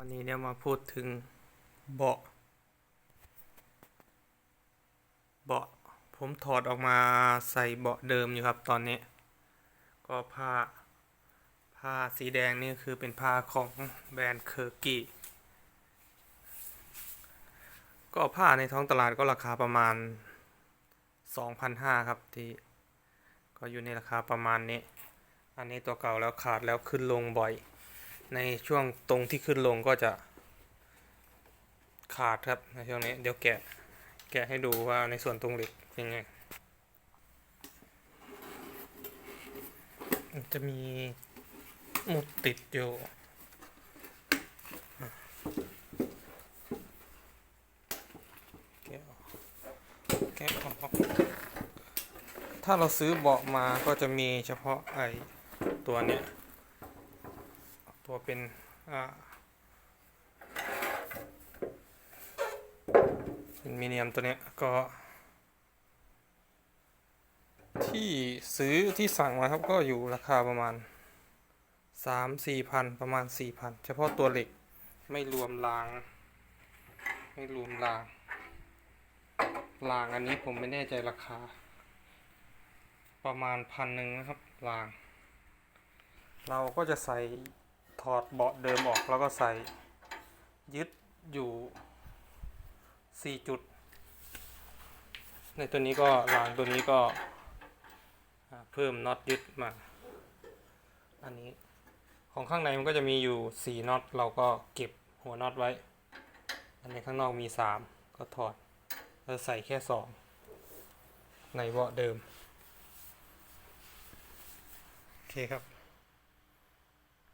วันนี้เนี่ยมาพูดถึงเบาะเบาะผมถอดออกมาใส่เบาะเดิมอยู่ครับตอนนี้ ก็ผ้าผ้าสีแดงนี่คือเป็นผ้าของแบรนด์เคอร์กี้ก็ผ้าในท้องตลาดก็ราคาประมาณ 2,500 ครับที่ก็อยู่ในราคาประมาณนี้ อันนี้ตัวเก่าแล้วขาดแล้วขึ้นลงบ่อย ในช่วงตรงที่ขึ้นลงก็จะขาดครับในช่วงนี้เดี๋ยวแกะแกะให้ดูว่าในส่วนตรงเหล็กเป็นไงจะมีหมุดติดอยู่แกะออกแกะออกถ้าเราซื้อเบาะมาก็จะมีเฉพาะไอ้ตัวเนี้ย ตัวเป็นอ่าเป็นมีเนียมตัวเนี้ยก็ ที่ซื้อที่สั่งมาครับก็อยู่ราคาประมาณสามสี่พันประมาณสี่พันเฉพาะตัวเหล็กไม่รวมราง ไม่รวมรางรางอันนี้ผมไม่แน่ใจราคา ประมาณพันหนึ่งนะครับราง เราก็จะใส่ อดเบาะเดิมออกแล้วก็ใส่ยึดอยู่สี่จุด ในตัวนี้ก็รางตัวนี้ก็เพิ่มน็อตยึดมา อันนี้ของข้างในมันก็จะมีอยู่สี่น็อตเราก็เก็บหัวน็อตไว้ อันนี้ข้างนอกมีสามก็ถอดแล้วใส่แค่สองในเบาะเดิม โอเคครับ